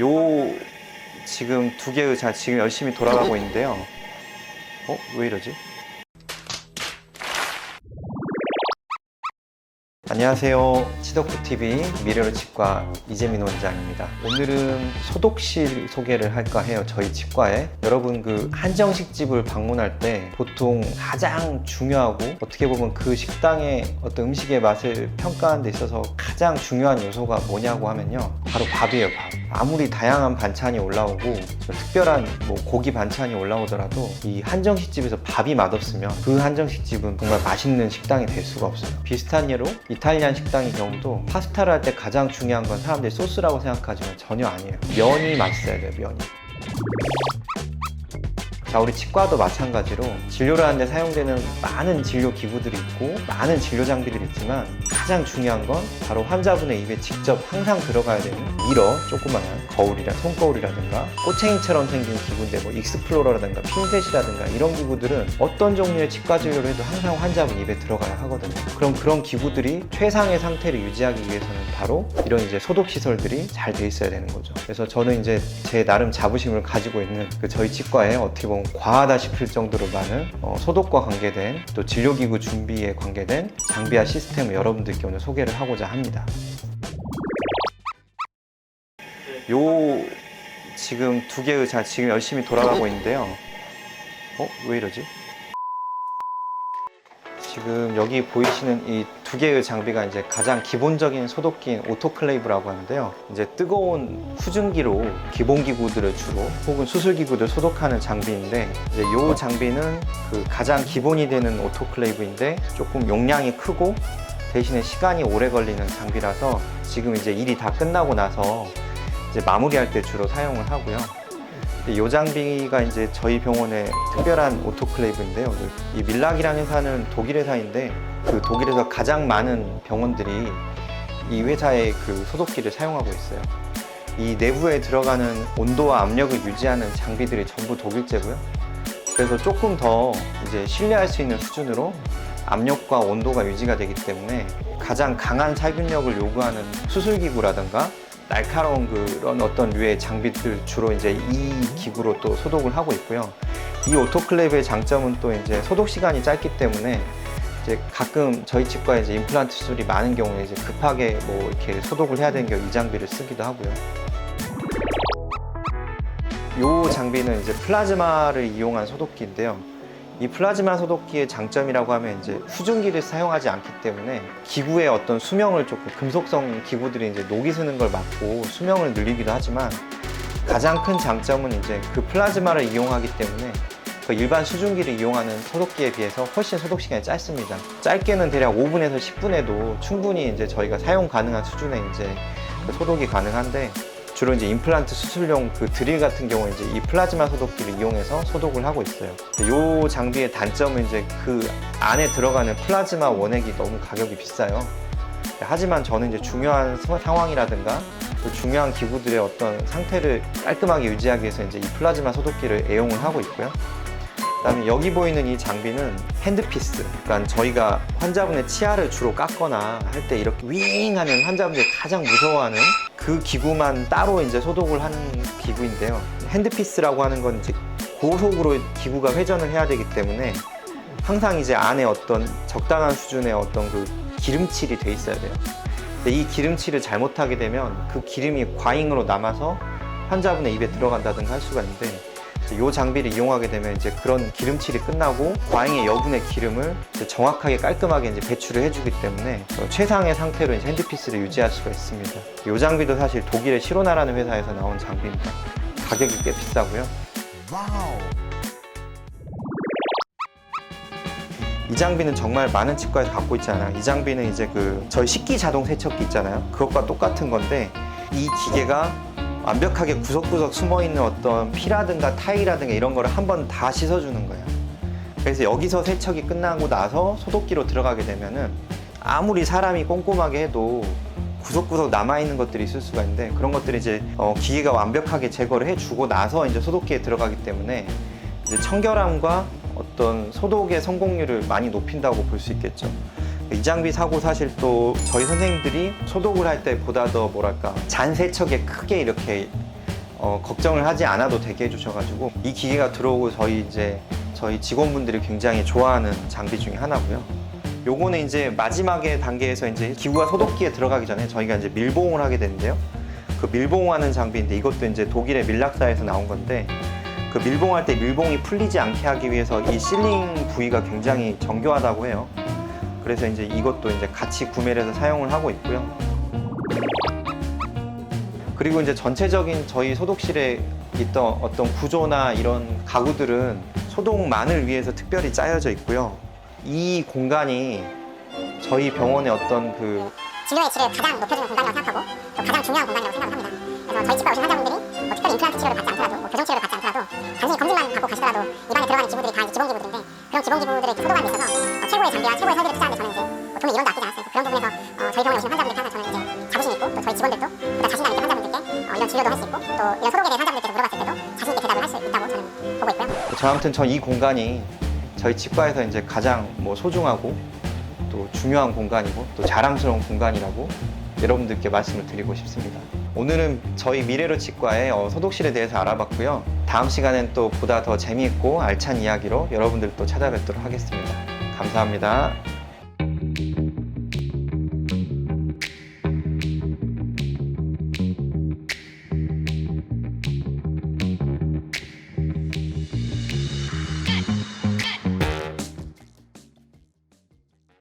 요 지금 두 개의 자 지금 열심히 돌아가고 있는데요. 어? 왜 이러지? 안녕하세요. 치덕후 TV 미래로 치과 이재민 원장입니다. 오늘은 소독실 소개를 할까 해요. 저희 치과에 여러분 그 한정식 집을 방문할 때 보통 가장 중요하고 어떻게 보면 그 식당의 어떤 음식의 맛을 평가하는 데 있어서 가장 중요한 요소가 뭐냐고 하면요. 바로 밥이에요. 밥. 아무리 다양한 반찬이 올라오고 특별한 뭐 고기 반찬이 올라오더라도 이 한정식 집에서 밥이 맛없으면 그 한정식 집은 정말 맛있는 식당이 될 수가 없어요. 비슷한 예로 이탈리안 식당의 경우도 파스타를 할 때 가장 중요한 건 사람들이 소스라고 생각하지만 전혀 아니에요. 면이 맛있어야 돼요, 면이. 자, 우리 치과도 마찬가지로 진료를 하는데 사용되는 많은 진료 기구들이 있고 많은 진료 장비들이 있지만 가장 중요한 건 바로 환자분의 입에 직접 항상 들어가야 되는 미러, 조그마한 거울이라 손거울이라든가 꼬챙이처럼 생긴 기구인데 뭐 익스플로러라든가 핀셋이라든가 이런 기구들은 어떤 종류의 치과 진료를 해도 항상 환자분 입에 들어가야 하거든요. 그럼 그런 기구들이 최상의 상태를 유지하기 위해서는 바로 이런 이제 소독 시설들이 잘 돼 있어야 되는 거죠. 그래서 저는 이제 제 나름 자부심을 가지고 있는 그 저희 치과에 어떻게 보면 과하다 싶을 정도로 많은 어, 소독과 관계된 또 진료기구 준비에 관계된 장비와 시스 템을 여러분들께 오늘 소개를 하고자 합니다. 요 지금 두 개의 자 지금 열심히 돌아가고 있는데요. 어? 왜 이러지? 지금 여기 보이시는 이 두 개의 장비가 이제 가장 기본적인 소독기인 오토클레이브라고 하는데요. 이제 뜨거운 수증기로 기본 기구들을 주로 혹은 수술 기구들 소독하는 장비인데 이제 이 장비는 그 가장 기본이 되는 오토클레이브인데 조금 용량이 크고 대신에 시간이 오래 걸리는 장비라서 지금 이제 일이 다 끝나고 나서 이제 마무리할 때 주로 사용을 하고요. 이 장비가 이제 저희 병원의 특별한 오토클레이브인데요. 이 밀락이라는 회사는 독일 회사인데 그 독일에서 가장 많은 병원들이 이 회사의 그 소독기를 사용하고 있어요. 이 내부에 들어가는 온도와 압력을 유지하는 장비들이 전부 독일제고요. 그래서 조금 더 이제 신뢰할 수 있는 수준으로 압력과 온도가 유지가 되기 때문에 가장 강한 살균력을 요구하는 수술기구라든가 날카로운 그런 어떤 류의 장비들 주로 이제 이 기구로 또 소독을 하고 있고요. 이 오토클레이브의 장점은 또 이제 소독 시간이 짧기 때문에 이제 가끔 저희 치과에 이제 임플란트 수술이 많은 경우에 이제 급하게 뭐 이렇게 소독을 해야 되는 경우 이 장비를 쓰기도 하고요. 이 장비는 이제 플라즈마를 이용한 소독기인데요. 이 플라즈마 소독기의 장점이라고 하면 이제 수증기를 사용하지 않기 때문에 기구의 어떤 수명을 조금 금속성 기구들이 이제 녹이 스는 걸 막고 수명을 늘리기도 하지만 가장 큰 장점은 이제 그 플라즈마를 이용하기 때문에 그 일반 수증기를 이용하는 소독기에 비해서 훨씬 소독 시간이 짧습니다. 짧게는 대략 5분에서 10분에도 충분히 이제 저희가 사용 가능한 수준의 이제 그 소독이 가능한데 주로 이제 임플란트 수술용 그 드릴 같은 경우에 이제 이 플라즈마 소독기를 이용해서 소독을 하고 있어요. 이 장비의 단점은 이제 그 안에 들어가는 플라즈마 원액이 너무 가격이 비싸요. 하지만 저는 이제 중요한 서- 상황이라든가 또 중요한 기구들의 어떤 상태를 깔끔하게 유지하기 위해서 이제 이 플라즈마 소독기를 애용을 하고 있고요. 그다음에 여기 보이는 이 장비는 핸드피스. 그러니까 저희가 환자분의 치아를 주로 깎거나 할 때 이렇게 윙 하는 환자분들이 가장 무서워하는 그 기구만 따로 이제 소독을 하는 기구인데요. 핸드피스라고 하는 건 이제 고속으로 기구가 회전을 해야 되기 때문에 항상 이제 안에 어떤 적당한 수준의 어떤 그 기름칠이 돼 있어야 돼요. 근데 이 기름칠을 잘못하게 되면 그 기름이 과잉으로 남아서 환자분의 입에 들어간다든가 할 수가 있는데 이 장비를 이용하게 되면 이제 그런 기름칠이 끝나고 과잉의 여분의 기름을 정확하게 깔끔하게 이제 배출을 해주기 때문에 어, 최상의 상태로 이제 핸드피스를 유지할 수가 있습니다. 이 장비도 사실 독일의 시로나라는 회사에서 나온 장비입니다. 가격이 꽤 비싸고요. 이 장비는 정말 많은 치과에서 갖고 있지 않아요. 이 장비는 이제 그 저희 식기 자동 세척기 있잖아요. 그것과 똑같은 건데 이 기계가 완벽하게 구석구석 숨어 있는 어떤 피라든가 타이라든가 이런 거를 한번 다 씻어주는 거예요. 그래서 여기서 세척이 끝나고 나서 소독기로 들어가게 되면은 아무리 사람이 꼼꼼하게 해도 구석구석 남아있는 것들이 있을 수가 있는데 그런 것들이 이제 어, 기계가 완벽하게 제거를 해주고 나서 이제 소독기에 들어가기 때문에 이제 청결함과 어떤 소독의 성공률을 많이 높인다고 볼 수 있겠죠. 이 장비 사고 사실 또 저희 선생님들이 소독을 할 때 보다 더 뭐랄까 잔 세척에 크게 이렇게 어, 걱정을 하지 않아도 되게 해주셔가지고 이 기계가 들어오고 저희 이제 저희 직원분들이 굉장히 좋아하는 장비 중에 하나고요. 요거는 이제 마지막에 단계에서 이제 기구가 소독기에 들어가기 전에 저희가 이제 밀봉을 하게 되는데요. 그 밀봉하는 장비인데 이것도 이제 독일의 밀락사에서 나온 건데 그 밀봉할 때 밀봉이 풀리지 않게 하기 위해서 이 실링 부위가 굉장히 정교하다고 해요. 그래서 이제 이것도 이제 같이 구매를 해서 사용을 하고 있고요. 그리고 이제 전체적인 저희 소독실에 있던 어떤 구조나 이런 가구들은 소독만을 위해서 특별히 짜여져 있고요. 이 공간이 저희 병원의 어떤 그 진료의 질을 가장 높여주는 공간이라고 생각하고 또 가장 중요한 공간이라고 생각을 합니다. 그래서 저희 치과 오신 환자분들이 뭐 특별히 임플란트 치료를 받지 않더라도 뭐 교정 치료를 받지 않더라도 단순히 검진만 받고 가시더라도 입안에 들어가는 기구들이 다 기본 기구들인데 그런 기본 기구들을 이렇게 소독하는 데 있어서 어, 최고의 장비와 최고의 설비를 투자하는데 저는 이제 뭐 돈이 1원도 아끼지 않았어요. 그런 부분에서 어, 저희 병원에 오신 환자분들께 항상 저는 이제 자부심 있고 또 저희 직원들도 보다 자신감 있게 환자분들께 어, 이런 진료도 할 수 있고 또 이런 소독에 대해 환자분들께서 물어봤을 때도 자신 있게 대답을 할 수 있다고 저는 보고 있고요. 저 아무튼 저 이 공간이 저희 치과에서 이제 가장 뭐 소중하고 또 중요한 공간이고 또 자랑스러운 공간이라고 여러분들께 말씀을 드리고 싶습니다. 오늘은 저희 미래로 치과의 어, 소독실에 대해서 알아봤고요. 다음 시간엔 또 보다 더 재미있고 알찬 이야기로 여러분들 또 찾아뵙도록 하겠습니다. 감사합니다.